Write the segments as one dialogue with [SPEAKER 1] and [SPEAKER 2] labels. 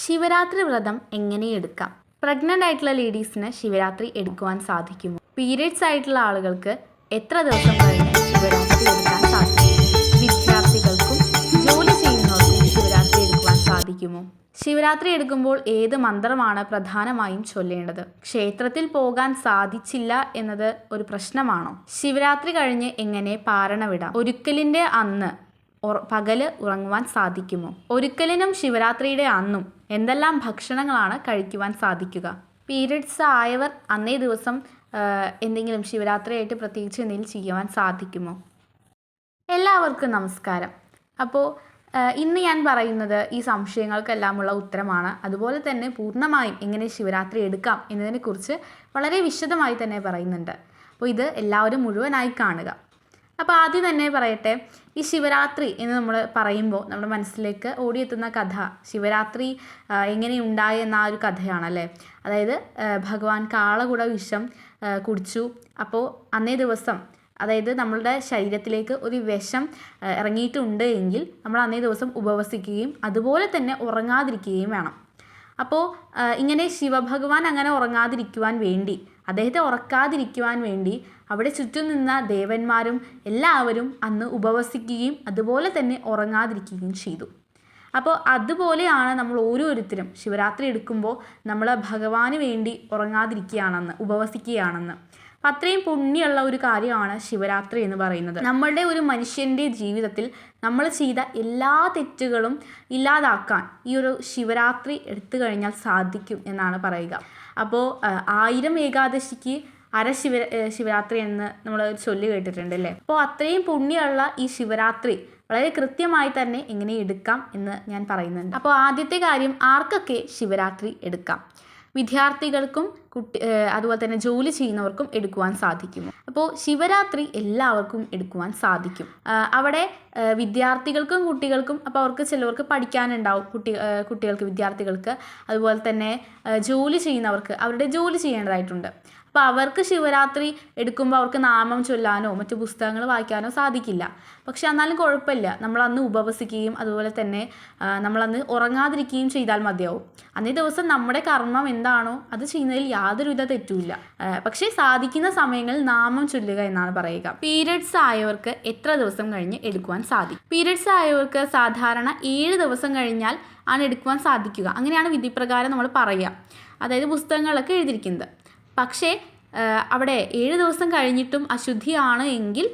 [SPEAKER 1] ശിവരാത്രി വ്രതം എങ്ങനെ എടുക്കാം? പ്രഗ്നന്റ് ആയിട്ടുള്ള ലേഡീസിന് ശിവരാത്രി എടുക്കുവാൻ സാധിക്കുമോ? പീരിയഡ്സ് ആയിട്ടുള്ള ആളുകൾക്ക് എത്ര ദിവസം കഴിഞ്ഞ് ശിവരാത്രി എടുക്കാൻ സാധിക്കും? വിദ്യാർത്ഥികൾക്കും ജോലി ചെയ്യുന്നവർക്കും ശിവരാത്രി എടുക്കുവാൻ സാധിക്കുമോ? ശിവരാത്രി എടുക്കുമ്പോൾ ഏത് മന്ത്രമാണ് പ്രധാനമായും ചൊല്ലേണ്ടത്? ക്ഷേത്രത്തിൽ പോകാൻ സാധിച്ചില്ല എന്നത് ഒരു പ്രശ്നമാണോ? ശിവരാത്രി കഴിഞ്ഞ് എങ്ങനെ പാരണ ഒരുക്കലിന്റെ അന്ന് പകൽ ഉറങ്ങുവാൻ സാധിക്കുമോ? ഒരിക്കലിനും ശിവരാത്രിയുടെ അന്നും എന്തെല്ലാം ഭക്ഷണങ്ങളാണ് കഴിക്കുവാൻ സാധിക്കുക? പീരിയഡ്സ് ആയവർ അന്നേ ദിവസം എന്തെങ്കിലും ശിവരാത്രിയായിട്ട് പ്രത്യേകിച്ച് എന്തെങ്കിലും ചെയ്യുവാൻ സാധിക്കുമോ? എല്ലാവർക്കും നമസ്കാരം. അപ്പോൾ ഇന്ന് ഞാൻ പറയുന്നത് ഈ സംശയങ്ങൾക്കെല്ലാമുള്ള ഉത്തരമാണ്. അതുപോലെ തന്നെ പൂർണമായും എങ്ങനെ ശിവരാത്രി എടുക്കാം എന്നതിനെക്കുറിച്ച് വളരെ വിശദമായി തന്നെ പറയുന്നുണ്ട്. അപ്പോൾ ഇത് എല്ലാവരും മുഴുവനായി കാണുക. അപ്പോൾ ആദ്യം തന്നെ പറയട്ടെ ഈ ശിവരാത്രി എന്ന് നമ്മൾ പറയുമ്പോൾ നമ്മുടെ മനസ്സിലേക്ക് ഓടിയെത്തുന്ന കഥ ശിവരാത്രി എങ്ങനെ ഉണ്ടായി എന്ന ആ ഒരു കഥയാണല്ലേ? അതായത് ഭഗവാൻ കാളകുട വിഷം കുടിച്ചു. അപ്പോൾ അന്നേ ദിവസം അതായത് നമ്മളുടെ ശരീരത്തിലേക്ക് ഒരു വിഷം ഇറങ്ങിയിട്ടുണ്ട് എങ്കിൽ നമ്മൾ അന്നേ ദിവസം ഉപവസിക്കുകയും അതുപോലെ തന്നെ ഉറങ്ങാതിരിക്കുകയും വേണം. അപ്പോൾ ഇങ്ങനെ ശിവഭഗവാൻ അങ്ങനെ ഉറങ്ങാതിരിക്കുവാൻ വേണ്ടി അദ്ദേഹത്തെ ഉറക്കാതിരിക്കുവാൻ വേണ്ടി അവിടെ ചുറ്റും നിന്ന ദേവന്മാരും എല്ലാവരും അന്ന് ഉപവസിക്കുകയും അതുപോലെ തന്നെ ഉറങ്ങാതിരിക്കുകയും ചെയ്തു. അപ്പോൾ അതുപോലെയാണ് നമ്മൾ ഓരോരുത്തരും ശിവരാത്രി എടുക്കുമ്പോൾ നമ്മൾ ഭഗവാന് വേണ്ടി ഉറങ്ങാതിരിക്കുകയാണെന്ന് ഉപവസിക്കുകയാണെന്ന്. അപ്പം അത്രയും പുണ്യമുള്ള ഒരു കാര്യമാണ് ശിവരാത്രി എന്ന് പറയുന്നത്. നമ്മളുടെ ഒരു മനുഷ്യന്റെ ജീവിതത്തിൽ നമ്മൾ ചെയ്ത എല്ലാ തെറ്റുകളും ഇല്ലാതാക്കാൻ ഈ ഒരു ശിവരാത്രി എടുത്തു കഴിഞ്ഞാൽ സാധിക്കും എന്നാണ് പറയുക. അപ്പോൾ ആയിരം ഏകാദശിക്ക് അര ശിവ ശിവരാത്രി എന്ന് നമ്മൾ ചൊല്ലി കേട്ടിട്ടുണ്ട് അല്ലേ അപ്പോൾ അത്രയും പുണ്യമുള്ള ഈ ശിവരാത്രി വളരെ കൃത്യമായി തന്നെ എങ്ങനെ എടുക്കാം എന്ന് ഞാൻ പറയുന്നുണ്ട്. അപ്പോൾ ആദ്യത്തെ കാര്യം ആർക്കൊക്കെ ശിവരാത്രി എടുക്കാം? വിദ്യാർത്ഥികൾക്കും കുട്ടി അതുപോലെ തന്നെ ജോലി ചെയ്യുന്നവർക്കും എടുക്കുവാൻ സാധിക്കും അപ്പോൾ ശിവരാത്രി എല്ലാവർക്കും എടുക്കുവാൻ സാധിക്കും. അവിടെ വിദ്യാർത്ഥികൾക്കും കുട്ടികൾക്കും അപ്പോൾ അവർക്ക് ചിലവർക്ക് പഠിക്കാനുണ്ടാവും കുട്ടി കുട്ടികൾക്ക് വിദ്യാർത്ഥികൾക്ക്. അതുപോലെ തന്നെ ജോലി ചെയ്യുന്നവർക്ക് അവരുടെ ജോലി ചെയ്യേണ്ടതായിട്ടുണ്ട്. അപ്പോൾ അവർക്ക് ശിവരാത്രി എടുക്കുമ്പോൾ അവർക്ക് നാമം ചൊല്ലാനോ മറ്റു പുസ്തകങ്ങൾ വായിക്കാനോ സാധിക്കില്ല. പക്ഷെ എന്നാലും കുഴപ്പമില്ല. നമ്മളന്ന് ഉപവസിക്കുകയും അതുപോലെ തന്നെ നമ്മളന്ന് ഉറങ്ങാതിരിക്കുകയും ചെയ്താൽ മതിയാവും. അന്നേ ദിവസം നമ്മുടെ കർമ്മം എന്താണോ അത് ചെയ്യുന്നതിൽ യാതൊരുവിധ തെറ്റുമില്ല. പക്ഷേ സാധിക്കുന്ന സമയങ്ങളിൽ നാമം ചൊല്ലുക എന്നാണ് പറയുക. പീരിയഡ്സ് ആയവർക്ക് എത്ര ദിവസം കഴിഞ്ഞ് എടുക്കുവാൻ സാധിക്കും? പീരിയഡ്സ് ആയവർക്ക് സാധാരണ ഏഴ് ദിവസം കഴിഞ്ഞാൽ ആണ് എടുക്കുവാൻ സാധിക്കുക. അങ്ങനെയാണ് വിധിപ്രകാരം നമ്മൾ പറയുക. അതായത് പുസ്തകങ്ങളൊക്കെ എഴുതിയിരിക്കുന്നത്. പക്ഷേ അവിടെ ഏഴ് ദിവസം കഴിഞ്ഞിട്ടും അശുദ്ധിയാണ് എങ്കിൽ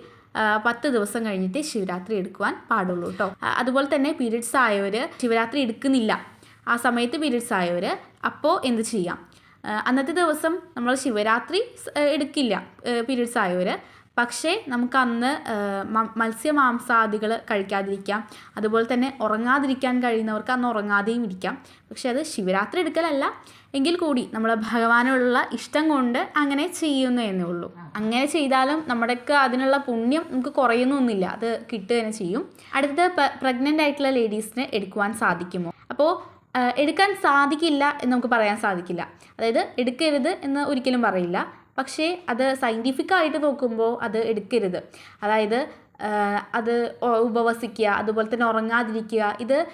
[SPEAKER 1] പത്ത് ദിവസം കഴിഞ്ഞിട്ട് ശിവരാത്രി എടുക്കുവാൻ പാടുള്ളൂ കേട്ടോ അതുപോലെ തന്നെ പീരീഡ്സ് ആയവർ ശിവരാത്രി എടുക്കുന്നില്ല. ആ സമയത്ത് പീരീഡ്സ് ആയവർ അപ്പോൾ എന്ത് ചെയ്യാം? അന്നത്തെ ദിവസം നമ്മൾ ശിവരാത്രി എടുക്കില്ല പീരീഡ്സ് ആയവർ പക്ഷേ നമുക്ക് അന്ന് മത്സ്യമാംസാദികൾ കഴിക്കാതിരിക്കാം. അതുപോലെ തന്നെ ഉറങ്ങാതിരിക്കാൻ കഴിയുന്നവർക്ക് അന്ന് ഉറങ്ങാതെയും ഇരിക്കാം. പക്ഷെ അത് ശിവരാത്രി എടുക്കലല്ല. എങ്കിൽ കൂടി നമ്മളെ ഭഗവാനോടുള്ള ഇഷ്ടം കൊണ്ട് അങ്ങനെ ചെയ്യുന്നു എന്നേ ഉള്ളൂ. അങ്ങനെ ചെയ്താലും നമ്മുടെയൊക്കെ അതിനുള്ള പുണ്യം നമുക്ക് കുറയുന്നൊന്നുമില്ല. അത് കിട്ടുക തന്നെ ചെയ്യും. അടുത്തത് പ്രഗ്നന്റ് ആയിട്ടുള്ള ലേഡീസിന് എടുക്കുവാൻ സാധിക്കുമോ? അപ്പോൾ എടുക്കാൻ സാധിക്കില്ല എന്ന് നമുക്ക് പറയാൻ സാധിക്കില്ല. അതായത് എടുക്കരുത് എന്ന് ഒരിക്കലും പറയില്ല. പക്ഷേ അത് സയന്റിഫിക് ആയിട്ട് നോക്കുമ്പോൾ അത് എടുക്കരുത്. അതായത് അത് ഉപവസിക്കുക അതുപോലെ തന്നെ ഉറങ്ങാതിരിക്കുക ഇത്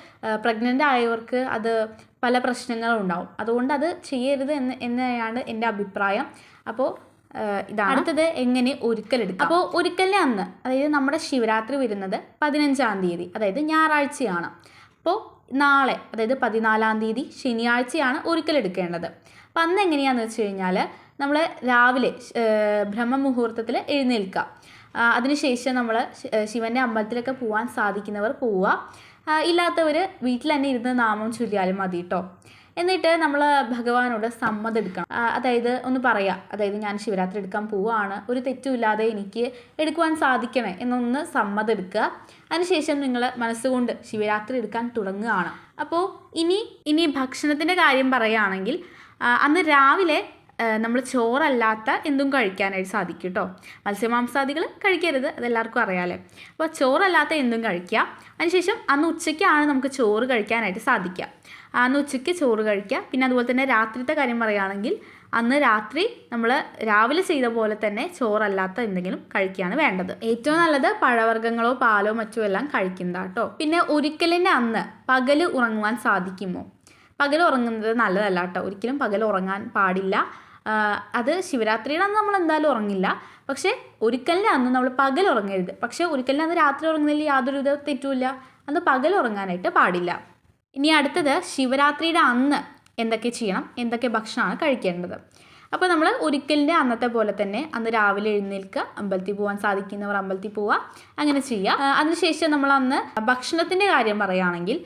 [SPEAKER 1] പ്രഗ്നന്റ് ആയവർക്ക് അത് പല പ്രശ്നങ്ങളും ഉണ്ടാവും. അതുകൊണ്ട് അത് ചെയ്യരുത് എന്ന് എന്നാണ് എന്റെ അഭിപ്രായം. അപ്പോൾ ഇതാണ്. അടുത്തത് എങ്ങനെ ഒരുക്കലെടുക്കാം അപ്പോൾ ഒരുക്കലിന്റെ അന്ന് അതായത് നമ്മുടെ ശിവരാത്രി വരുന്നത് പതിനഞ്ചാം തീയതി അതായത് ഞായറാഴ്ചയാണ്. അപ്പോൾ നാളെ അതായത് പതിനാലാം തീയതി ശനിയാഴ്ചയാണ് ഒരുക്കലെടുക്കേണ്ടത്. അപ്പം അന്ന് എങ്ങനെയാണെന്ന് വെച്ച് കഴിഞ്ഞാൽ നമ്മൾ രാവിലെ ബ്രഹ്മ ബ്രഹ്മമുഹൂർത്തത്തിൽ എഴുന്നേൽക്കുക. അതിനുശേഷം നമ്മൾ ശിവന്റെ അമ്പലത്തിലൊക്കെ പോകാൻ സാധിക്കുന്നവർ പോവുക. ഇല്ലാത്തവർ വീട്ടിൽ തന്നെ ഇരുന്ന് നാമം ചൊല്ലിയാലും മതി കേട്ടോ എന്നിട്ട് നമ്മൾ ഭഗവാനോട് സമ്മതം എടുക്കണം. അതായത് ഒന്ന് പറയാം അതായത് ഞാൻ ശിവരാത്രി എടുക്കാൻ പോവുകയാണ് ഒരു തെറ്റുമില്ലാതെ എനിക്ക് എടുക്കുവാൻ സാധിക്കണേ എന്നൊന്ന് സമ്മതം എടുക്കുക. അതിനുശേഷം നിങ്ങൾ മനസ്സുകൊണ്ട് ശിവരാത്രി എടുക്കാൻ തുടങ്ങുകയാണ്. അപ്പോൾ ഇനി ഇനി ഭക്ഷണത്തിന്റെ കാര്യം പറയുകയാണെങ്കിൽ അന്ന് രാവിലെ നമ്മൾ ചോറല്ലാത്ത എന്തും കഴിക്കാനായിട്ട് സാധിക്കും കേട്ടോ മത്സ്യമാംസാദികൾ കഴിക്കരുത് അതെല്ലാവർക്കും അറിയാമല്ലേ അപ്പോൾ ചോറല്ലാത്ത എന്തും കഴിക്കുക. അതിനുശേഷം അന്ന് ഉച്ചയ്ക്കാണ് നമുക്ക് ചോറ് കഴിക്കാനായിട്ട് സാധിക്കുക. അന്ന് ഉച്ചയ്ക്ക് ചോറ് കഴിക്കുക. പിന്നെ അതുപോലെ തന്നെ രാത്രിത്തെ കാര്യം പറയുകയാണെങ്കിൽ അന്ന് രാത്രി നമ്മൾ രാവിലെ ചെയ്ത പോലെ തന്നെ ചോറല്ലാത്ത എന്തെങ്കിലും കഴിക്കുകയാണ് വേണ്ടത്. ഏറ്റവും നല്ലത് പഴവർഗങ്ങളോ പാലോ മറ്റോ എല്ലാം കഴിക്കുന്നതാട്ടോ പിന്നെ ഒരിക്കലിന്റെ അന്ന് പകൽ ഉറങ്ങുവാൻ സാധിക്കുമോ? പകൽ ഉറങ്ങുന്നത് നല്ലതല്ല കേട്ടോ ഒരിക്കലും പകൽ ഉറങ്ങാൻ പാടില്ല. അത് ശിവരാത്രിയുടെ അന്ന് നമ്മൾ എന്തായാലും ഉറങ്ങില്ല. പക്ഷേ ഒരിക്കലിന്റെ അന്ന് നമ്മൾ പകൽ ഉറങ്ങരുത്. പക്ഷേ ഒരിക്കലിന്റെ അന്ന് രാത്രി ഉറങ്ങുന്നതിൽ യാതൊരു വിധ തെറ്റുമില്ല. അന്ന് പകൽ ഉറങ്ങാനായിട്ട് പാടില്ല. ഇനി അടുത്തത് ശിവരാത്രിയുടെ അന്ന് എന്തൊക്കെ ചെയ്യണം? എന്തൊക്കെ ഭക്ഷണമാണ് കഴിക്കേണ്ടത്? അപ്പോൾ നമ്മൾ ഒരിക്കലിന്റെ അന്നത്തെ പോലെ തന്നെ അന്ന് രാവിലെ എഴുന്നേൽക്കുക അമ്പലത്തിൽ പോകാൻ സാധിക്കുന്നവർ അമ്പലത്തിൽ പോവുക അങ്ങനെ ചെയ്യുക. അതിനുശേഷം നമ്മൾ അന്ന് ഭക്ഷണത്തിന്റെ കാര്യം പറയുകയാണെങ്കിൽ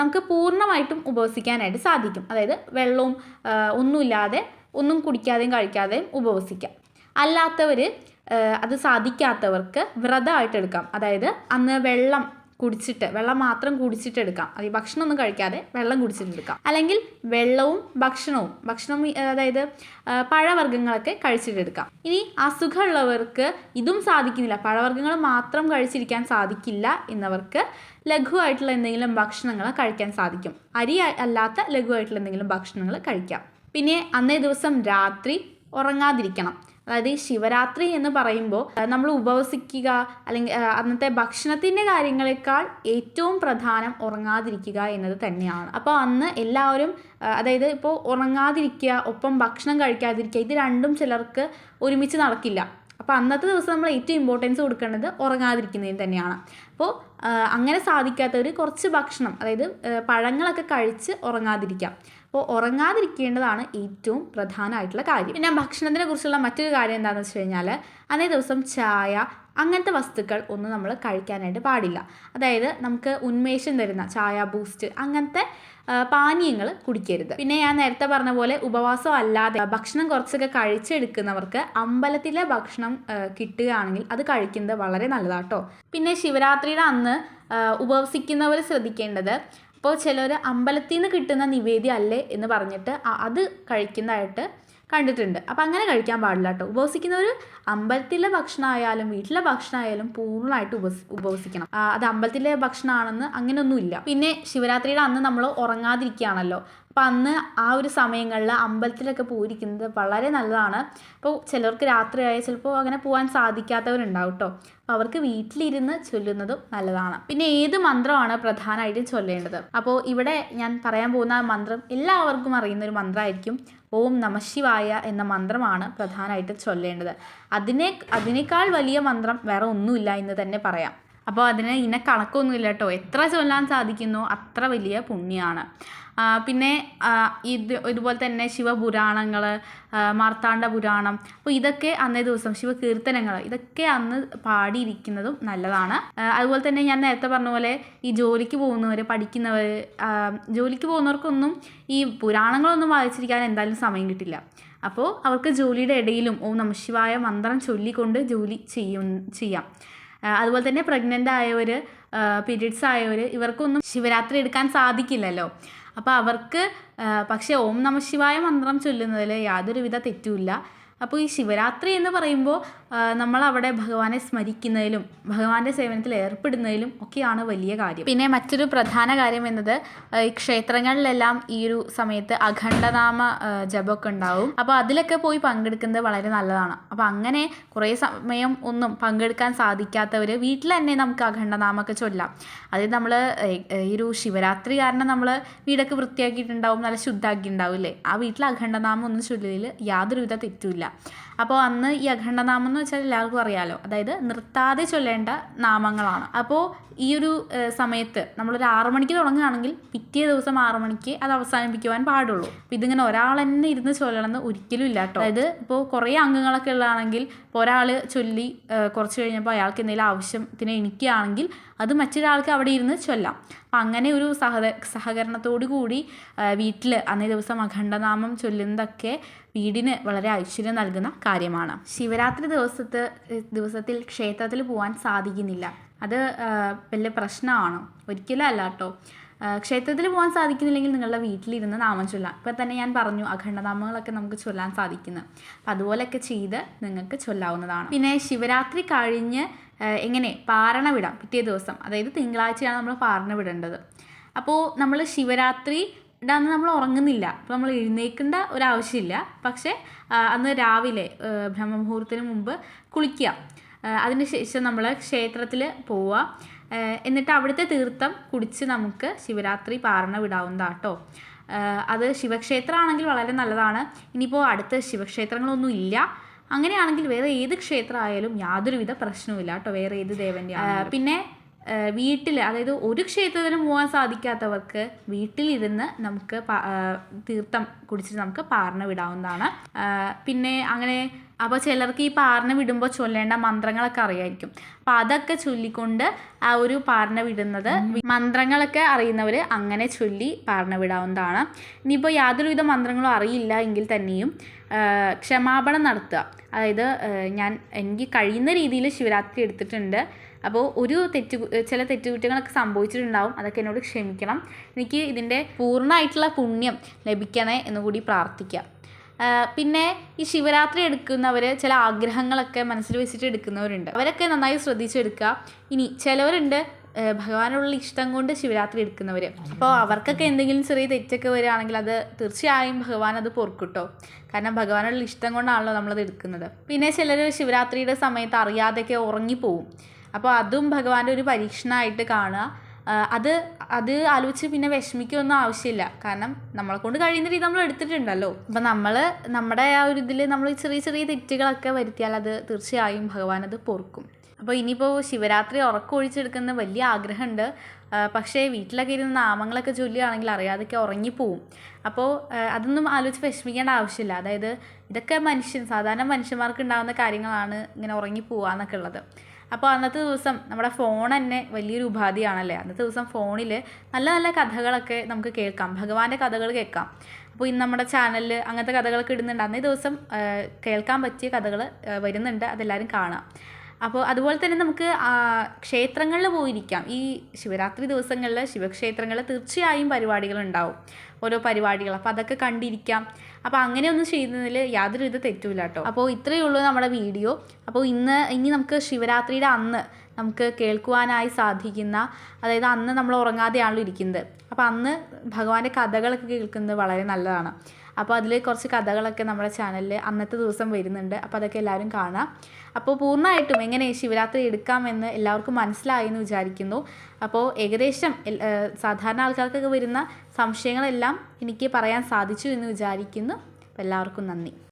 [SPEAKER 1] നമുക്ക് പൂർണമായിട്ടും ഉപവസിക്കാനായിട്ട് സാധിക്കും. അതായത് വെള്ളവും ഒന്നുമില്ലാതെ ഒന്നും കുടിക്കാതെയും കഴിക്കാതെയും ഉപവസിക്കാം. അല്ലാത്തവർ അത് സാധിക്കാത്തവർക്ക് വ്രതമായിട്ട് എടുക്കാം. അതായത് അന്ന് വെള്ളം കുടിച്ചിട്ട് വെള്ളം മാത്രം കുടിച്ചിട്ട് എടുക്കാം അത് ഈ ഭക്ഷണമൊന്നും കഴിക്കാതെ വെള്ളം കുടിച്ചിട്ട് എടുക്കാം അല്ലെങ്കിൽ വെള്ളവും ഭക്ഷണവും ഭക്ഷണം അതായത് പഴവർഗങ്ങളൊക്കെ കഴിച്ചിട്ട് എടുക്കാം ഇനി അസുഖമുള്ളവർക്ക് ഇതും സാധിക്കുന്നില്ല. പഴവർഗങ്ങൾ മാത്രം കഴിച്ചിരിക്കാൻ സാധിക്കില്ല എന്നവർക്ക് ലഘുവായിട്ടുള്ള എന്തെങ്കിലും ഭക്ഷണങ്ങൾ കഴിക്കാൻ സാധിക്കും. അരി അല്ലാത്ത ലഘുവായിട്ടുള്ള എന്തെങ്കിലും ഭക്ഷണങ്ങൾ കഴിക്കാം. പിന്നെ അന്നേ ദിവസം രാത്രി ഉറങ്ങാതിരിക്കണം. അതായത് ഈ ശിവരാത്രി എന്ന് പറയുമ്പോൾ നമ്മൾ ഉപവസിക്കുക അല്ലെങ്കിൽ അന്നത്തെ ഭക്ഷണത്തിന്റെ കാര്യങ്ങളെക്കാൾ ഏറ്റവും പ്രധാനം ഉറങ്ങാതിരിക്കുക എന്നത് തന്നെയാണ്. അപ്പോൾ അന്ന് എല്ലാവരും അതായത് ഇപ്പോൾ ഉറങ്ങാതിരിക്കുക ഒപ്പം ഭക്ഷണം കഴിക്കാതിരിക്കുക ഇത് രണ്ടും ചിലർക്ക് ഒരുമിച്ച് നടക്കില്ല. അപ്പോൾ അന്നത്തെ ദിവസം നമ്മൾ ഏറ്റവും ഇമ്പോർട്ടൻസ് കൊടുക്കേണ്ടത് ഉറങ്ങാതിരിക്കുന്നതിന് തന്നെയാണ്. അപ്പോൾ അങ്ങനെ സാധിക്കാത്തവർ കുറച്ച് ഭക്ഷണം അതായത് പഴങ്ങളൊക്കെ കഴിച്ച് ഉറങ്ങാതിരിക്കാം അപ്പോൾ ഉറങ്ങാതിരിക്കേണ്ടതാണ് ഏറ്റവും പ്രധാനമായിട്ടുള്ള കാര്യം. പിന്നെ ഭക്ഷണത്തിനെ കുറിച്ചുള്ള മറ്റൊരു കാര്യം എന്താണെന്ന് വെച്ച് കഴിഞ്ഞാൽ അന്നേ ദിവസം ചായ അങ്ങനത്തെ വസ്തുക്കൾ ഒന്നും നമ്മൾ കഴിക്കാനായിട്ട് പാടില്ല. അതായത് നമുക്ക് ഉന്മേഷം തരുന്ന ചായ ബൂസ്റ്റ് അങ്ങനത്തെ പാനീയങ്ങൾ കുടിക്കരുത്. പിന്നെ ഞാൻ നേരത്തെ പറഞ്ഞ പോലെ ഉപവാസം അല്ലാതെ ഭക്ഷണം കുറച്ചൊക്കെ കഴിച്ചെടുക്കുന്നവർക്ക് അമ്പലത്തിലെ ഭക്ഷണം കിട്ടുകയാണെങ്കിൽ അത് കഴിക്കുന്നത് വളരെ നല്ലതാട്ടോ. പിന്നെ ശിവരാത്രിയുടെ അന്ന് ഉപവസിക്കുന്നവർ ശ്രദ്ധിക്കേണ്ടത് അപ്പോൾ ചിലർ അമ്പലത്തിൽ നിന്ന് കിട്ടുന്ന നിവേദ്യം അല്ലേ എന്ന് പറഞ്ഞിട്ട് അത് കഴിക്കുന്നതായിട്ട് കണ്ടിട്ടുണ്ട്. അപ്പം അങ്ങനെ കഴിക്കാൻ പാടില്ല കേട്ടോ. ഉപവസിക്കുന്നവർ അമ്പലത്തിലെ ഭക്ഷണമായാലും വീട്ടിലെ ഭക്ഷണമായാലും പൂർണമായിട്ട് ഉപസ് ഉപവസിക്കണം. അത് അമ്പലത്തിലെ ഭക്ഷണമാണെന്ന് അങ്ങനെയൊന്നുമില്ല. പിന്നെ ശിവരാത്രിയുടെ അന്ന് നമ്മൾ ഉറങ്ങാതിരിക്കുകയാണല്ലോ. അപ്പം അന്ന് ആ ഒരു സമയങ്ങളിൽ അമ്പലത്തിലൊക്കെ പോയിരിക്കുന്നത് വളരെ നല്ലതാണ്. അപ്പോൾ ചിലർക്ക് രാത്രിയായ ചിലപ്പോൾ അങ്ങനെ പോകാൻ സാധിക്കാത്തവരുണ്ടാവും കേട്ടോ അപ്പോൾ അവർക്ക് വീട്ടിലിരുന്ന് ചൊല്ലുന്നതും നല്ലതാണ്. പിന്നെ ഏത് മന്ത്രമാണ് പ്രധാനമായിട്ടും ചൊല്ലേണ്ടത്? അപ്പോൾ ഇവിടെ ഞാൻ പറയാൻ പോകുന്ന മന്ത്രം എല്ലാവർക്കും അറിയുന്ന ഒരു മന്ത്രമായിരിക്കും ഓം നമശിവായ എന്ന മന്ത്രമാണ് പ്രധാനമായിട്ട് ചൊല്ലേണ്ടത്. അതിനെ അതിനേക്കാൾ വലിയ മന്ത്രം വേറെ ഒന്നുമില്ല എന്ന് തന്നെ പറയാം. അപ്പോൾ അതിന് ഇന്ന കണക്കൊന്നുമില്ല കേട്ടോ എത്ര ചൊല്ലാൻ സാധിക്കുന്നു അത്ര വലിയ പുണ്യമാണ് പിന്നെ ഇത് ഇതുപോലെ തന്നെ ശിവപുരാണങ്ങൾ മാർത്താണ്ഡ പുരാണം. അപ്പോൾ ഇതൊക്കെ അന്നേ ദിവസം ശിവകീർത്തനങ്ങൾ ഇതൊക്കെ അന്ന് പാടിയിരിക്കുന്നതും നല്ലതാണ്. അതുപോലെ തന്നെ ഞാൻ നേരത്തെ പറഞ്ഞ പോലെ ഈ ജോലിക്ക് പോകുന്നവർ പഠിക്കുന്നവർ ജോലിക്ക് പോകുന്നവർക്കൊന്നും ഈ പുരാണങ്ങളൊന്നും വായിച്ചിരിക്കാൻ എന്തായാലും സമയം കിട്ടില്ല. അപ്പോൾ അവർക്ക് ജോലിയുടെ ഇടയിലും ഓം നമശിവായ മന്ത്രം ചൊല്ലിക്കൊണ്ട് ജോലി ചെയ്യും ചെയ്യാം. അതുപോലെ തന്നെ പ്രഗ്നന്റ് ആയവർ പീരീഡ്സ് ആയവർ ഇവർക്കൊന്നും ശിവരാത്രി എടുക്കാൻ സാധിക്കില്ലല്ലോ. അപ്പോൾ അവർക്ക് പക്ഷേ ഓം നമ ശിവായ മന്ത്രം ചൊല്ലുന്നതിൽ യാതൊരുവിധ തെറ്റുമില്ല. അപ്പോൾ ഈ ശിവരാത്രി എന്ന് പറയുമ്പോൾ നമ്മൾ അവിടെ ഭഗവാനെ സ്മരിക്കുന്നതിലും ഭഗവാന്റെ സേവനത്തിൽ ഏർപ്പെടുന്നതിലും ഒക്കെയാണ് വലിയ കാര്യം. പിന്നെ മറ്റൊരു പ്രധാന കാര്യം എന്നത് ഈ ക്ഷേത്രങ്ങളിലെല്ലാം ഈ ഒരു സമയത്ത് അഖണ്ഡനാമ ജപമൊക്കെ ഉണ്ടാവും. അപ്പോൾ അതിലൊക്കെ പോയി പങ്കെടുക്കുന്നത് വളരെ നല്ലതാണ്. അപ്പോൾ അങ്ങനെ കുറേ സമയം ഒന്നും പങ്കെടുക്കാൻ സാധിക്കാത്തവർ വീട്ടിൽ തന്നെ നമുക്ക് അഖണ്ഡനാമൊക്കെ ചൊല്ലാം. അത് നമ്മൾ ഈ ഒരു ശിവരാത്രി കാരണം നമ്മൾ വീടൊക്കെ വൃത്തിയാക്കിയിട്ടുണ്ടാവും നല്ല ശുദ്ധാക്കിയിട്ടുണ്ടാവും അല്ലേ ആ വീട്ടിൽ അഖണ്ഡനാമം ഒന്നും ചൊല്ലിയതിൽ യാതൊരുവിധ തെറ്റുമില്ല vida. അപ്പോൾ അന്ന് ഈ അഖണ്ഡനാമം എന്ന് വെച്ചാൽ എല്ലാവർക്കും അറിയാലോ. അതായത് നിർത്താതെ ചൊല്ലേണ്ട നാമങ്ങളാണ്. അപ്പോൾ ഈ ഒരു സമയത്ത് നമ്മളൊരു ആറു മണിക്ക് തുടങ്ങുകയാണെങ്കിൽ പിറ്റേ ദിവസം ആറു മണിക്ക് അത് അവസാനിപ്പിക്കുവാൻ പാടുള്ളൂ. അപ്പം ഇതിങ്ങനെ ഒരാൾ തന്നെ ഇരുന്ന് ചൊല്ലണമെന്ന് ഒരിക്കലും ഇല്ല കേട്ടോ. അതായത് ഇപ്പോൾ കുറേ അംഗങ്ങളൊക്കെ ഉള്ളതാണെങ്കിൽ ഇപ്പോൾ ഒരാൾ ചൊല്ലി കുറച്ച് കഴിഞ്ഞപ്പോൾ അയാൾക്ക് എന്തെങ്കിലും ആവശ്യത്തിന് എണിക്കുകയാണെങ്കിൽ അത് മറ്റൊരാൾക്ക് അവിടെ ഇരുന്ന് ചൊല്ലാം. അപ്പം അങ്ങനെ ഒരു സഹത സഹകരണത്തോടു കൂടി വീട്ടിൽ അന്നേ ദിവസം അഖണ്ഡനാമം ചൊല്ലുന്നതൊക്കെ വീടിന് വളരെ ഐശ്വര്യം നൽകുന്ന കാര്യമാണ്. ശിവരാത്രി ദിവസത്തെ ദിവസത്തിൽ ക്ഷേത്രത്തിൽ പോകാൻ സാധിക്കുന്നില്ല. അത് വലിയ പ്രശ്നമാണോ. ഒരിക്കലും അല്ല കേട്ടോ ക്ഷേത്രത്തിൽ പോകാൻ സാധിക്കുന്നില്ലെങ്കിൽ നിങ്ങളുടെ വീട്ടിലിരുന്ന് നാമം ചൊല്ലാം. ഇപ്പം തന്നെ ഞാൻ പറഞ്ഞു അഖണ്ഡനാമങ്ങളൊക്കെ നമുക്ക് ചൊല്ലാൻ സാധിക്കുന്നു. അപ്പം അതുപോലെയൊക്കെ ചെയ്ത് നിങ്ങൾക്ക് ചൊല്ലാവുന്നതാണ്. പിന്നെ ശിവരാത്രി കഴിഞ്ഞ് എങ്ങനെ? പാരണ വിടാം പിറ്റേ ദിവസം. അതായത് തിങ്കളാഴ്ചയാണ് നമ്മൾ പാരണ വിടേണ്ടത് അപ്പോൾ നമ്മൾ ശിവരാത്രി അന്ന് നമ്മൾ ഉറങ്ങുന്നില്ല. അപ്പോൾ നമ്മൾ എഴുന്നേൽക്കേണ്ട ഒരാവശ്യമില്ല പക്ഷേ അന്ന് രാവിലെ ബ്രഹ്മമുഹൂർത്തത്തിന് മുമ്പ് കുളിക്കുക. അതിന് ശേഷം നമ്മൾ ക്ഷേത്രത്തിൽ പോവുക. എന്നിട്ട് അവിടുത്തെ തീർത്ഥം കുടിച്ച് നമുക്ക് ശിവരാത്രി പാരണ വിടാവുന്നതാട്ടോ. അത് ശിവക്ഷേത്രമാണെങ്കിൽ വളരെ നല്ലതാണ്. ഇനിയിപ്പോൾ അടുത്ത് ശിവക്ഷേത്രങ്ങളൊന്നും ഇല്ല. അങ്ങനെയാണെങ്കിൽ വേറെ ഏത് ക്ഷേത്രമായാലും യാതൊരുവിധ പ്രശ്നവുമില്ല കേട്ടോ. വേറെ ഏത് ദേവന്റെ പിന്നെ വീട്ടിൽ അതായത് ഒരു ക്ഷേത്രത്തിനും പോകാൻ സാധിക്കാത്തവർക്ക് വീട്ടിലിരുന്ന് നമുക്ക് തീർത്ഥം കുടിച്ചിട്ട് നമുക്ക് പാർണ വിടാവുന്നതാണ്. പിന്നെ അങ്ങനെ അപ്പോൾ ചിലർക്ക് ഈ പാറിനെ വിടുമ്പോൾ ചൊല്ലേണ്ട മന്ത്രങ്ങളൊക്കെ അറിയായിരിക്കും. അപ്പം അതൊക്കെ ചൊല്ലിക്കൊണ്ട് ആ ഒരു പാറിനെ വിടുന്നത് മന്ത്രങ്ങളൊക്കെ അറിയുന്നവർ അങ്ങനെ ചൊല്ലി പാറിനെ വിടാവുന്നതാണ്. ഇനിയിപ്പോൾ യാതൊരുവിധ മന്ത്രങ്ങളും അറിയില്ല എങ്കിൽ തന്നെയും ക്ഷമാപണം നടത്തുക. അതായത് ഞാൻ എനിക്ക് കഴിയുന്ന രീതിയിൽ ശിവരാത്രി എടുത്തിട്ടുണ്ട്. അപ്പോൾ ഒരു തെറ്റ് ചില തെറ്റുകുറ്റങ്ങളൊക്കെ സംഭവിച്ചിട്ടുണ്ടാവും. അതൊക്കെ എന്നോട് ക്ഷമിക്കണം. എനിക്ക് ഇതിന്റെ പൂർണമായിട്ടുള്ള പുണ്യം ലഭിക്കണേ എന്നുകൂടി പ്രാർത്ഥിക്കാം. പിന്നെ ഈ ശിവരാത്രി എടുക്കുന്നവർ ചില ആഗ്രഹങ്ങളൊക്കെ മനസ്സിൽ വെച്ചിട്ട് എടുക്കുന്നവരുണ്ട്. അവരൊക്കെ നന്നായി ശ്രദ്ധിച്ചെടുക്കുക. ഇനി ചിലവരുണ്ട് ഭഗവാനുള്ള ഇഷ്ടം കൊണ്ട് ശിവരാത്രി എടുക്കുന്നവർ അപ്പോൾ അവർക്കൊക്കെ എന്തെങ്കിലും ചെറിയ തെറ്റൊക്കെ വരികയാണെങ്കിൽ അത് തീർച്ചയായും ഭഗവാൻ അത് പൊറുക്കിട്ടോ. കാരണം ഭഗവാനുള്ള ഇഷ്ടം കൊണ്ടാണല്ലോ നമ്മളത് എടുക്കുന്നത്. പിന്നെ ചിലർ ശിവരാത്രിയുടെ സമയത്ത് അറിയാതെയൊക്കെ ഉറങ്ങിപ്പോവും. അപ്പോൾ അതും ഭഗവാന്റെ ഒരു പരീക്ഷണമായിട്ട് കാണുക. അത് അത് ആലോചിച്ച് പിന്നെ വിഷമിക്കൊന്നും ആവശ്യമില്ല. കാരണം നമ്മളെ കൊണ്ട് കഴിയുന്ന രീതി നമ്മൾ എടുത്തിട്ടുണ്ടല്ലോ. അപ്പം നമ്മൾ നമ്മുടെ ആ ഒരു ഇതിൽ നമ്മൾ ചെറിയ ചെറിയ തെറ്റുകളൊക്കെ വരുത്തിയാൽ അത് തീർച്ചയായും ഭഗവാൻ അത് പൊറുക്കും. അപ്പോൾ ഇനിയിപ്പോൾ ശിവരാത്രി ഉറക്കമൊഴിച്ചെടുക്കുന്ന വലിയ ആഗ്രഹമുണ്ട്. പക്ഷേ വീട്ടിലൊക്കെ ഇരുന്ന് നാമങ്ങളൊക്കെ ചൊല്ലുകയാണെങ്കിൽ അറിയാതൊക്കെ ഉറങ്ങിപ്പോവും അപ്പോൾ അതൊന്നും ആലോചിച്ച് വിഷമിക്കേണ്ട ആവശ്യമില്ല. അതായത് ഇതൊക്കെ മനുഷ്യൻ സാധാരണ മനുഷ്യന്മാർക്ക് ഉണ്ടാകുന്ന കാര്യങ്ങളാണ് ഇങ്ങനെ ഉറങ്ങിപ്പോവുക എന്നൊക്കെ ഉള്ളത്. അപ്പോൾ അന്നത്തെ ദിവസം നമ്മുടെ ഫോൺ തന്നെ വലിയൊരു ഉപാധിയാണല്ലേ? അന്നത്തെ ദിവസം ഫോണിൽ നല്ല നല്ല കഥകളൊക്കെ നമുക്ക് കേൾക്കാം. ഭഗവാന്റെ കഥകൾ കേൾക്കാം. അപ്പോൾ ഇന്ന് നമ്മുടെ ചാനലിൽ അങ്ങനത്തെ കഥകളൊക്കെ ഇടുന്നുണ്ട്. അന്നേ ദിവസം കേൾക്കാൻ പറ്റിയ കഥകൾ വരുന്നുണ്ട്. അതെല്ലാവരും കാണാം. അപ്പോൾ അതുപോലെ തന്നെ നമുക്ക് ക്ഷേത്രങ്ങളിൽ പോയിരിക്കാം. ഈ ശിവരാത്രി ദിവസങ്ങളിൽ ശിവക്ഷേത്രങ്ങളിൽ തീർച്ചയായും പരിപാടികൾ ഉണ്ടാവും ഓരോ പരിപാടികൾ അപ്പോൾ അതൊക്കെ കണ്ടിരിക്കാം. അപ്പോൾ അങ്ങനെയൊന്നും ചെയ്യുന്നതിൽ യാതൊരുവിധ തെറ്റുമില്ല കേട്ടോ അപ്പോൾ ഇത്രയേ ഉള്ളൂ നമ്മുടെ വീഡിയോ. അപ്പോൾ ഇന്ന് ഇനി നമുക്ക് ശിവരാത്രിയുടെ അന്ന് നമുക്ക് കേൾക്കുവാനായി സാധിക്കുന്ന അതായത് അന്ന് നമ്മൾ ഉറങ്ങാതെയാണല്ലോ ഇരിക്കുന്നത്. അപ്പോൾ അന്ന് ഭഗവാന്റെ കഥകളൊക്കെ കേൾക്കുന്നത് വളരെ നല്ലതാണ്. അപ്പോൾ അതിൽ കുറച്ച് കഥകളൊക്കെ നമ്മുടെ ചാനലിൽ അന്നത്തെ ദിവസം വരുന്നുണ്ട്. അപ്പോൾ അതൊക്കെ എല്ലാവരും കാണാം. അപ്പോൾ പൂർണമായിട്ടും എങ്ങനെ ശിവരാത്രി എടുക്കാമെന്ന് എല്ലാവർക്കും മനസ്സിലായി എന്ന് വിചാരിക്കുന്നു. അപ്പോൾ ഏകദേശം സാധാരണ ആൾക്കാർക്കൊക്കെ വരുന്ന സംശയങ്ങളെല്ലാം എനിക്ക് പറയാൻ സാധിച്ചു എന്ന് വിചാരിക്കുന്നു. എല്ലാവർക്കും നന്ദി.